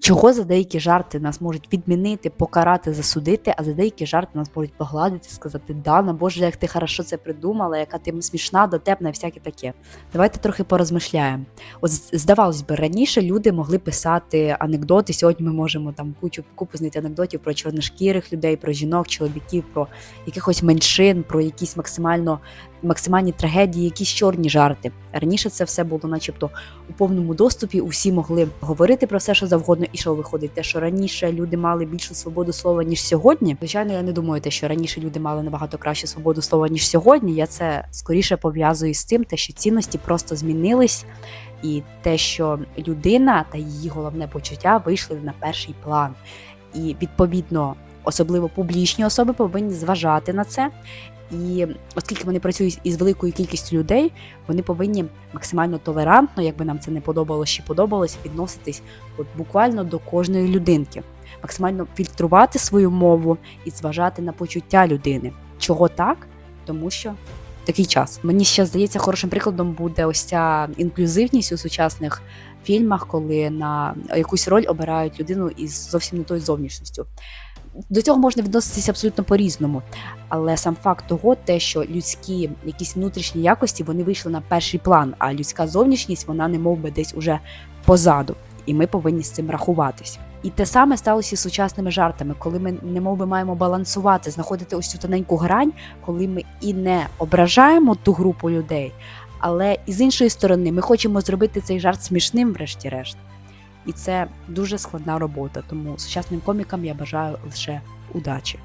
Чого за деякі жарти нас можуть відмінити, покарати, засудити, а за деякі жарти нас можуть погладити, сказати Дана, Боже, як ти хорошо це придумала, яка ти смішна, дотепна і всяке таке. Давайте трохи порозмишляємо. От здавалось би, раніше люди могли писати анекдоти. Сьогодні ми можемо там кучу купу знайти анекдотів про чорношкірих людей, про жінок, чоловіків, про якихось меншин, про якісь максимально максимальні трагедії, якісь чорні жарти. Раніше це все було, начебто, у повному доступі. Усі могли говорити про все, що завгодно, і що виходить, те, що раніше люди мали більшу свободу слова ніж сьогодні. Звичайно, я не думаю, те, що раніше люди мали набагато краще свободу слова ніж сьогодні. Я це скоріше пов'язую з тим, те, що цінності просто змінились, і те, що людина та її головне почуття вийшли на перший план. І відповідно, особливо публічні особи повинні зважати на це. І оскільки вони працюють із великою кількістю людей, вони повинні максимально толерантно, якби нам це не подобалось чи подобалось, відноситись от буквально до кожної людинки, максимально фільтрувати свою мову і зважати на почуття людини. Чого так? Тому що такий час. Мені ще здається, хорошим прикладом буде ось ця інклюзивність у сучасних фільмах, коли на якусь роль обирають людину із зовсім не тою зовнішністю. До цього можна відноситися абсолютно по-різному, але сам факт того, те, що людські якісь внутрішні якості вони вийшли на перший план, а людська зовнішність вона не мов би десь уже позаду, і ми повинні з цим рахуватись. І те саме сталося з сучасними жартами, коли ми не мов би маємо балансувати, знаходити ось цю тоненьку грань, коли ми і не ображаємо ту групу людей, але і з іншої сторони ми хочемо зробити цей жарт смішним, врешті-решт. І це дуже складна робота. Тому сучасним комікам я бажаю лише удачі.